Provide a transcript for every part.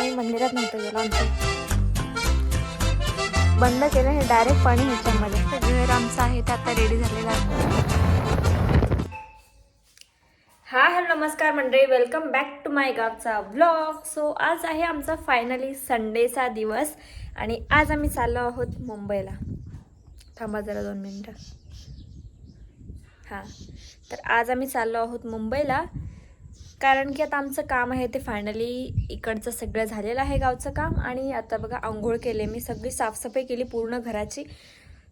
आम्ही मंदिरात नव्हतं गेलो. आमचं बंद केलं हे डायरेक्ट पाणी ह्याच्यामध्ये. घर आमचं आहे ते आता रेडी झालेलं आहे. हा हॅलो नमस्कार मंडळी. वेलकम बॅक टू माय गावचा व्लॉग सो आज आहे आमचा फायनली संडेचा दिवस आणि आज आम्ही चाललो आहोत मुंबईला. थांबा जरा दोन मिनटं. हां. तर आज आम्ही चाललो आहोत मुंबईला. कारण की आता आमचं काम आहे ते फायनली इकडचं सगळं झालेलं आहे गावचं काम आणि आता बघा आंघोळ केले मी सगळी साफसफाई केली पूर्ण घराची.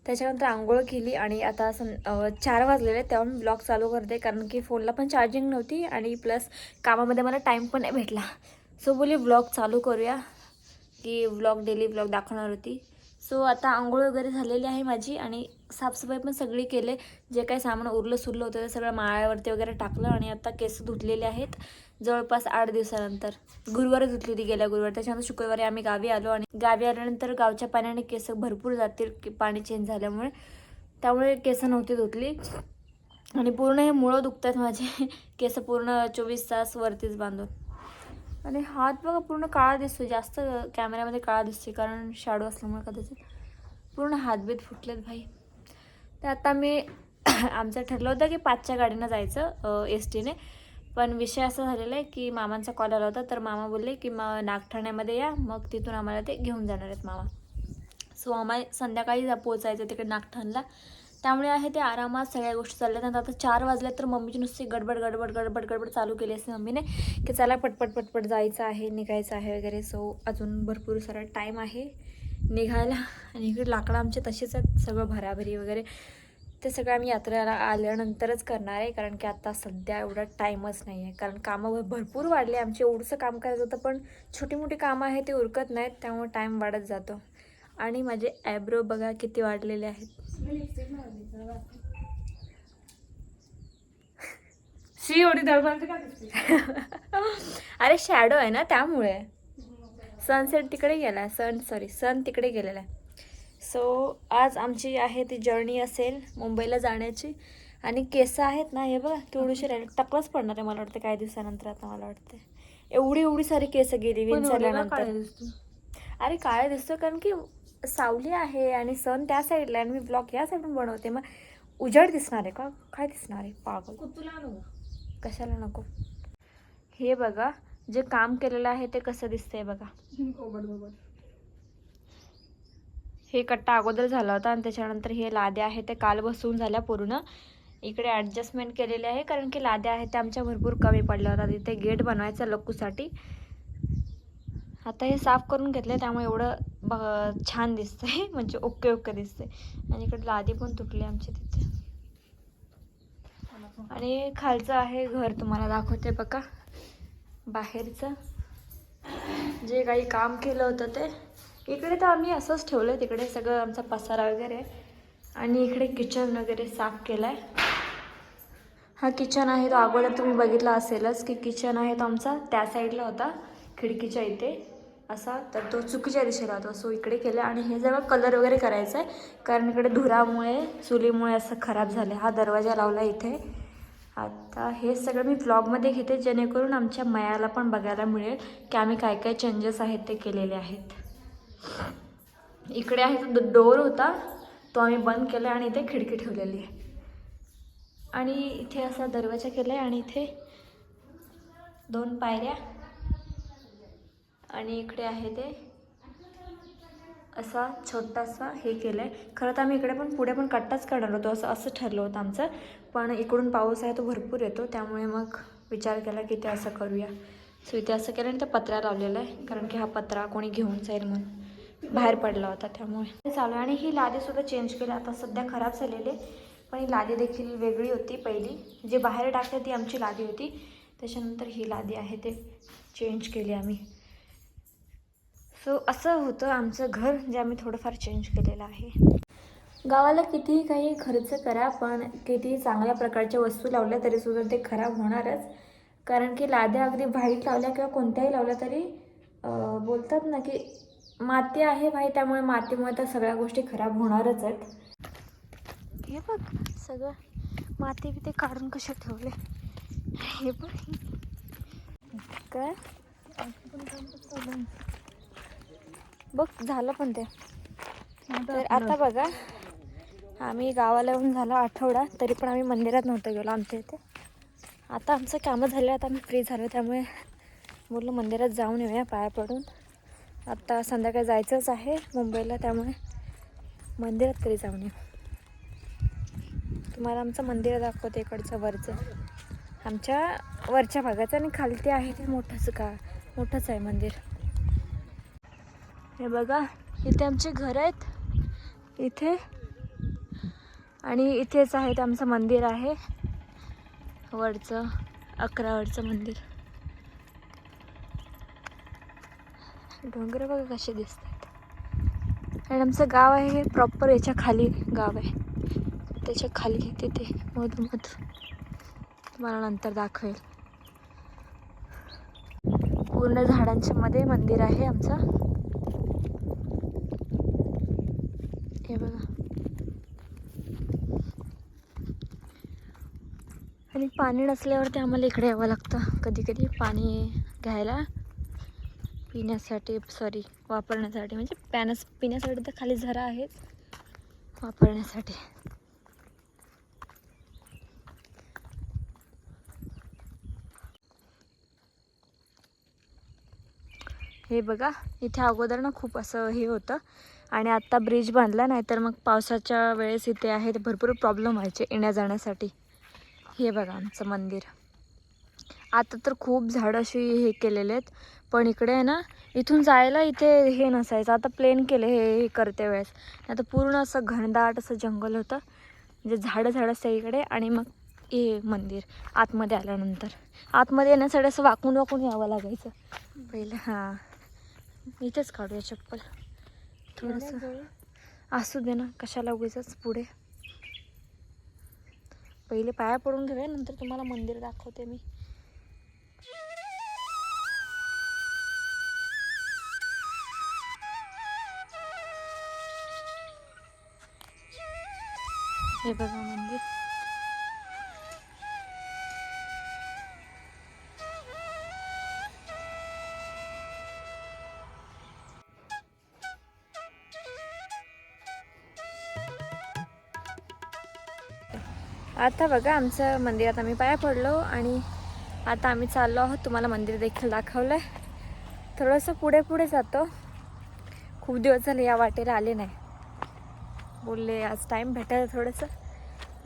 त्याच्यानंतर आंघोळ केली आणि आता सं चार वाजलेले तेव्हा मी ब्लॉग चालू करते कारण की फोनला पण चार्जिंग नव्हती आणि प्लस कामामध्ये मला टाईम पण नाही भेटला. सो बोली ब्लॉग चालू करूया. की व्लॉग डेली ब्लॉग दाखवणार होती. सो आता आंघोळ वगैरे झालेली आहे माझी आणि साफसफाई पण सगळी केले. जे काही सामान उरलं सुरलं होतं ते सगळं माळ्यावरती वगैरे टाकलं आणि आता केस धुतलेले आहेत. जवळपास आठ दिवसानंतर. गुरुवारी धुतली होती गेल्या गुरुवारी. त्याच्यानंतर शुक्रवारी आम्ही गावी आलो आणि गावी आल्यानंतर गावच्या पाण्याने केस भरपूर जातील की पाणी चेंज झाल्यामुळे. त्यामुळे केस नव्हती धुतली. आणि पूर्ण हे मुळं दुखतात माझे. केस पूर्ण चोवीस तास वरतीच बांधून. आणि हात बघा पूर्ण काळा दिसतो जास्त कॅमेऱ्यामध्ये काळा दिसते कारण शाडो असल्यामुळे कदाचित. पूर्ण हातबीत फुटलेत भाई. तर आता मी आमचं ठरलं होतं की पाचच्या गाडीनं जायचं एस टीने पण विषय असा झालेला आहे की मामांचा कॉल आला होता तर मामा बोलले की मग नागठाण्यामध्ये या मग तिथून आम्हाला ते घेऊन जाणार आहेत मामा. सो आम्हाला संध्याकाळी जा पोचायचं तिकडे नागठाणला. त्यामुळे आहे ते आरामात सगळ्या गोष्टी चालल्या आहेत आता चार वाजल्या तर मम्मीची नुसती गडबड गडबड गडबड गडबड चालू केली असते मम्मीने की चला पटपट पटपट जायचं आहे निघायचं आहे वगैरे. सो अजून भरपूर सारा टाईम आहे. निघायला आणि इकडे लाकडं आमचे तसेच आहेत सगळं भराभरी वगैरे. ते सगळं आम्ही यात्रेला आल्यानंतरच करणार आहे कारण की आता सध्या एवढा टाईमच नाही आहे. कारण कामं भरपूर वाढले आमचे एवढंसं काम करायचं होतं पण छोटी मोठी कामं आहे ते उरकत नाहीत त्यामुळे टाईम वाढत जातो. आणि माझे ॲब्रो बघा किती वाढलेले आहेत. शी एवढी अरे शॅडो आहे ना त्यामुळे. सनसेट तिकडे गेला सन सॉरी सन तिकडे गेलेला आहे. सो आज आमची आहे ती जर्नी असेल मुंबईला जाण्याची. आणि केस आहेत ना हे बघा केवढीशी राहिले टकलच पडणार आहे मला वाटतं काही दिवसानंतर आता मला वाटतं. एवढी एवढी सारी केस गेली विन झाल्यानंतर अरे काळे दिसतो कारण की सावली आहे आणि सण त्या साईडला आणि मी ब्लॉग या साईडून बनवते. मग उजाड दिसणार आहे का? काय दिसणार आहे? पागल. कुतुला नको. कशाला नको? हे बघा जे काम केलेलं आहे ते कसं दिसतंय बघा. हे कट्टा अगोदर झाला होता आणि त्याच्यानंतर हे लाद्या आहे ते काल बसवून झाल्या पूर्ण. इकडे ॲडजस्टमेंट केलेले आहे कारण की लाद्या आहेत त्या आमच्या भरपूर कमी पडल्या होत्या. तिथे गेट बनवायचा लक्कूसाठी. आता हे साफ करून घेतलं आहे त्यामुळे एवढं ब छान दिसतंय. म्हणजे ओके ओके दिसतंय. आणि इकडे लादी पण तुटली आमची तिथे. आणि खालचं आहे घर तुम्हाला दाखवते बघा. बाहेरचं. जे काही काम केलं होतं ते. इकडे तर आम्ही असंच ठेवलं तिकडे सगळं आमचा पसारा वगैरे. आणि इकडे किचन वगैरे साफ केलं आहे हा किचन आहे तो अगोदर तुम्ही बघितला असेलच की किचन आहे तो आमचा त्या साईडला होता खिडकीच्या इथे. असा तर तो चुकीच्या दिशेला होता. सो इकडे केलं आणि हे सगळं कलर वगैरे करायचं आहे कारण इकडे धुरामुळे चुलीमुळे असं खराब झालं हा दरवाजा लावला इथे. आता हे सगळं मी ब्लॉगमध्ये घेते जेणेकरून आमच्या मयाला पण बघायला मिळेल की आम्ही काय काय चेंजेस आहेत ते केलेले आहेत. इकडे आहे तो डोर होता. तो आम्ही बंद केला आणि इथे खिडकी ठेवलेली आहे. आणि इथे असा दरवाजा केला आहे आणि इथे दोन पायऱ्या. आणि इकडे आहे ते असा छोटासा हे केलं आहे खरं तर आम्ही इकडे पण पुढे पण कट्टाच करणार होतो असं असं ठरलं होतं आमचं. पण इकडून पाऊस आहे तो भरपूर येतो त्यामुळे मग विचार केला की ते असं करूया. सो इथे असं केलं आणि ते पत्रा लावलेला आहे कारण की हा पत्रा कोणी घेऊन जाईल म्हणून. बाहेर पडला होता त्यामुळे. चालू आहे आणि ही लादीसुद्धा चेंज केली. आता सध्या खराब झालेली आहे पण ही लादी देखील वेगळी होती पहिली. जी बाहेर टाकते ती आमची लादी होती. त्याच्यानंतर ही लादी आहे ते चेंज केली आम्ही. सो असं होतं आमचं घर जे आम्ही थोडंफार चेंज केलेलं आहे. गावाला कितीही काही खर्च करा पण कितीही चांगल्या प्रकारच्या वस्तू लावल्या तरीसुद्धा ते खराब होणारच. कारण की लाद्या अगदी व्हाईट लावल्या किंवा कोणत्याही लावल्या तरी बोलतात ना की माती आहे भाई त्यामुळे मातीमुळे तर सगळ्या गोष्टी खराब होणारच आहेत हे बघ सगळं माती बिती काढून कसे ठेवले? हे बघ. काय? बघ झालं पण ते. तर आता बघा. आम्ही गावाला येऊन झाला आठवडा तरी पण आम्ही मंदिरात नव्हतो गेलो आमच्या इथे. आता आमचं कामं झाले आता आम्ही फ्री झालो त्यामुळे बोललो मंदिरात जाऊन येऊया पाया पडून. आता संध्याकाळी जायचंच आहे मुंबईला त्यामुळे मंदिरात तरी जाऊन येऊ. तुम्हाला आमचं मंदिर दाखवते इकडचं वरचं. आमच्या वरच्या भागाचं आणि खालती आहे ते मोठंच का मोठंच आहे मंदिर. हे बघा इथे आमचे घर आहेत. इथे. आणि इथेच आहे ते आमचं मंदिर आहे. वरचं अकरावरचं मंदिर. डोंगर बघा कसे दिसतात. आणि आमचं गाव आहे हे प्रॉपर याच्या खाली गाव आहे. त्याच्याखाली तिथे मधोमध तुम्हाला नंतर दाखवेल. पूर्ण झाडांच्या मध्ये मंदिर आहे आमचं. हे बघा. आणि पाणी नसल्यावरती आम्हाला इकडे यावं लागतं. कधी कधी पाणी घ्यायला पिण्यासाठी सॉरी वापरण्यासाठी. म्हणजे पॅनस पिण्यासाठी तर खाली झरा आहेच वापरण्यासाठी. हे बघा इथे अगोदर ना खूप असं हे होतं. आणि आत्ता ब्रिज बांधला नाही तर मग पावसाच्या वेळेस इथे आहे ते भरपूर प्रॉब्लेम व्हायचे येण्या जाण्यासाठी. हे बघा आमचं मंदिर. आता तर खूप झाडं अशी हे केलेले आहेत पण इकडे आहे ना इथून जायला इथे हे नसायचं. आता प्लेन केले हे हे करते वेळेस. आता पूर्ण असं घनदाट असं जंगल होतं. म्हणजे झाडं झाडं सगळीकडे आणि मग हे मंदिर आतमध्ये आल्यानंतर. आतमध्ये येण्यासाठी असं वाकून वाकून यावं लागायचं. पहिलं हां. इथेच काढूया चप्पल. थोडंसं. असू दे ना कशाला उगीच पुढे. पहिले पाया पडून घेऊया नंतर तुम्हाला मंदिर दाखवते मी. हे बघा आता बघा आमचं मंदिरात आम्ही पाया पडलो आणि आता आम्ही चाललो आहोत. तुम्हाला मंदिर देखील दाखवलं आहे थोडंसं पुढे पुढे जातो. खूप दिवस झाले या वाटेला आले नाही. बोलले आज टाईम भेटायला थोडंसं.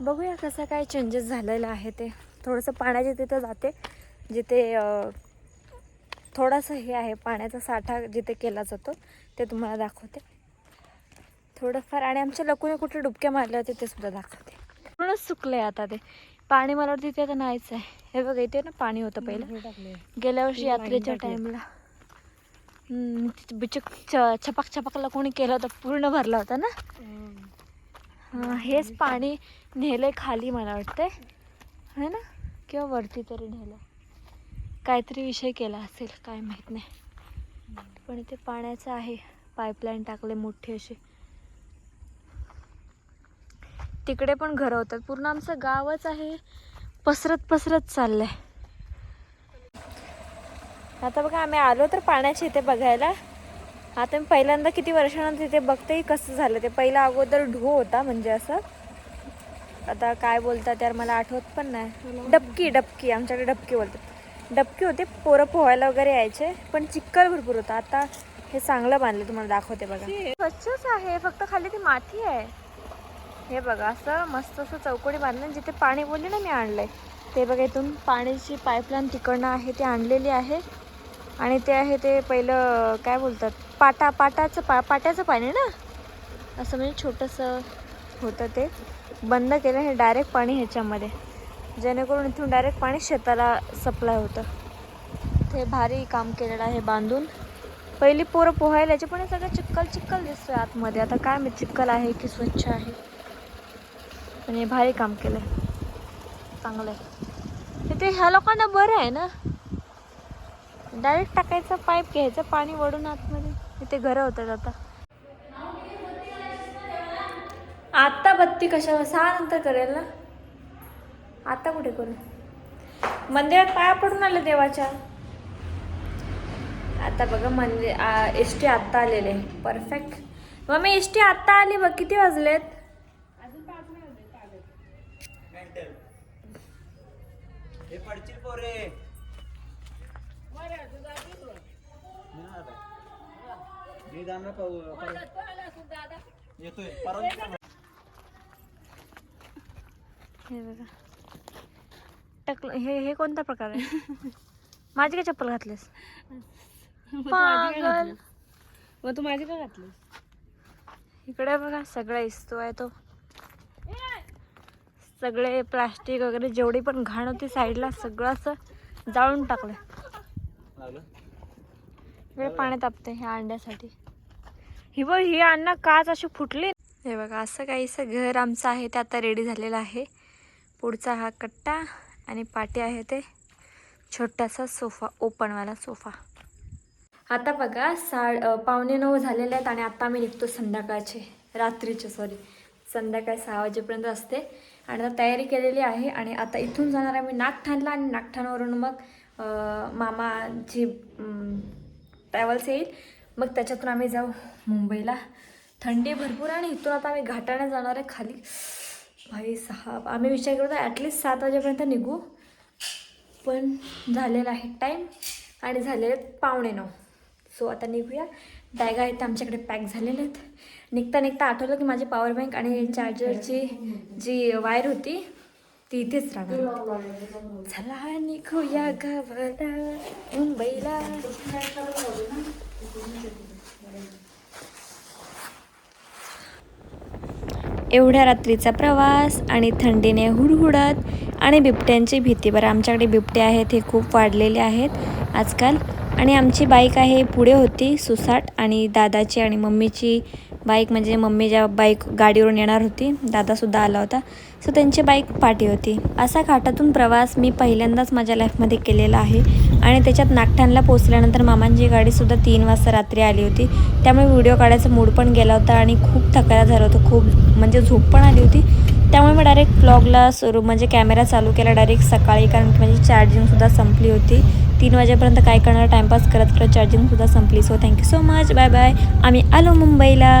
बघूया कसं काय चेंजेस झालेलं आहे ते. थोडंसं पाण्याच्या तिथं जाते जिथे थोडंसं हे आहे पाण्याचा साठा जिथे केला जातो ते तुम्हाला दाखवते. थोडंफार आणि आमच्या लकुने कुठे डुबक्या मारल्या होत्या ते सुद्धा दाखवते. पूर्ण सुकलंय आता ते. पाणी मला वाटतं तिथे आता नाहीच आहे. हे बघा इथे ना पाणी होतं पहिलं. गेल्या वर्षी यात्रेच्या टाइमला बिचक छपाक छपाकला कोणी केलं होतं पूर्ण भरला होता ना? हेच पाणी नेलंय खाली मला वाटतंय. है ना? किंवा वरती तरी नेलं काहीतरी विषय केला असेल काय माहीत नाही. पण इथे पाण्याचं आहे. पाईपलाईन टाकले मोठी अशी. तिकडे पण घरं होतात. पूर्ण आमचं गावच आहे. पसरत पसरत चाललंय. आता बघा आम्ही आलो तर पाण्याच्या इथे बघायला. आता मी पहिल्यांदा किती वर्षानंतर तिथे बघते की कसं झालं ते. पहिला अगोदर ढो होता म्हणजे असं. आता काय बोलतात यार मला आठवत पण नाही. डबकी डबकी आमच्याकडे डबकी बोलतात. डबकी होते पोरं पोहायला वगैरे यायचे पण चिक्कल भरपूर होता. आता हे चांगलं बांधलं तुम्हाला दाखवते बघा. स्वच्छच आहे फक्त खाली ती माती आहे. हे बघा असं मस्त असं चौकडी बांधलं जिथे पाणी बोलले ना मी आणलंय ते बघा इथून पाण्याची पाईपलाईन तिकडनं आहे ती आणलेली आहे. आणि ते आहे ते पहिलं काय बोलतात पाटा पाटाचं पा पाट्याचं पाणी ना? असं म्हणजे छोटंसं होतं ते. बंद केलं हे डायरेक्ट पाणी ह्याच्यामध्ये. जेणेकरून इथून डायरेक्ट पाणी शेताला सप्लाय होतं. ते भारी काम केलेलं आहे बांधून. पहिली पोरं पोहायला याची पण सगळं चिक्कल चिक्कल दिसतोय आतमध्ये. आता काय मी चिक्कल आहे की स्वच्छ आहे. आणि भारी काम केलं चांगलं आहे ते ह्या लोकांना बरं आहे ना? डायरेक्ट टाकायचं पाईप घ्यायचं पाणी वडून आतमध्ये. इथे घरं होतात आता. आत्ता बत्ती कशा सहा नंतर करेल ना? आता कुठे करू? मंदिरात पाया पडून आले देवाच्या. आता बघा मंदिर एस टी आत्ता आलेले. परफेक्ट मग मी एस टी आत्ता आली बघ. किती वाजलेत? पोरे. मी जाणार पाहू येतोय. परत हे बघा. टकलं हे हे कोणता प्रकार आहे? माझी काय चप्पल घातलीस? पागल. मग तू माझी का घातली इकडे बघा सगळा इस्तो आहे तो. सगळे प्लास्टिक वगैरे जेवढी पण घाण होती साईडला सगळं असं जाळून टाकलं वेळ पाणी तापते ह्या अंड्यासाठी. ही बघ ही अण्णा काच अशी फुटली. हे बघा असं काहीसं घर आमचं आहे ते आता रेडी झालेलं आहे. पुढचा हा कट्टा आणि पाटी आहे ते. छोटासा सोफा ओपनवाला सोफा. आता बघा साड पावणे नऊ झालेले आहेत आणि आता आम्ही निघतो संध्याकाळचे रात्रीचे सॉरी संध्याकाळी सहा वाजेपर्यंत असते. आणि आता तयारी केलेली आहे आणि आता इथून जाणार आहे आम्ही नागठाणला आणि नागठाणवरून मग मामाची ट्रॅव्हल्स येईल. मग त्याच्यातून आम्ही जाऊ मुंबईला. थंडी भरपूर आणि इथून आता आम्ही घाटाने जाणार आहे खाली. भाई सहा आम्ही विचार करतो ॲटलिस्ट सात वाजेपर्यंत निघू. पण झालेला आहे टाईम आणि झालेले आहेत पावणे नऊ. सो आता निघूया. बॅगा आहेत त्या आमच्याकडे पॅक झालेल्या आहेत. निघता निघता आठवलं की माझी पॉवर बँक आणि चार्जरची जी वायर होती ती इथेच राहणार. चला निघूया गावाला मुंबईला. एवढ्या रात्रीचा प्रवास आणि थंडीने हुडहुडत आणि बिबट्यांची भीती बरं आमच्याकडे बिबटे आहेत हे खूप वाढलेले आहेत. आजकाल आणि आमची बाईक आहे पुढे होती सुसाट आणि दादाची आणि मम्मीची बाईक. म्हणजे मम्मी ज्या बाईक गाडीवरून येणार होती दादासुद्धा आला होता. सो त्यांची बाईक पाठी होती. असा घाटातून प्रवास मी पहिल्यांदाच माझ्या लाईफमध्ये केलेला आहे. आणि त्याच्यात नागठाणला पोचल्यानंतर मामांची गाडीसुद्धा तीन वाजता रात्री आली होती. त्यामुळे व्हिडिओ काढायचा मूड पण गेला होता आणि खूप थकायला झालं होतं. खूप म्हणजे झोप पण आली होती. त्यामुळे मी डायरेक्ट ब्लॉगला सुरू म्हणजे कॅमेरा चालू केला डायरेक्ट सकाळी कारण की माझी चार्जिंगसुद्धा संपली होती. तीन वाजेपर्यंत काय करणार? टाईमपास करत करत चार्जिंगसुद्धा संपली. So thank you so much bye bye आम्ही आलो मुंबईला.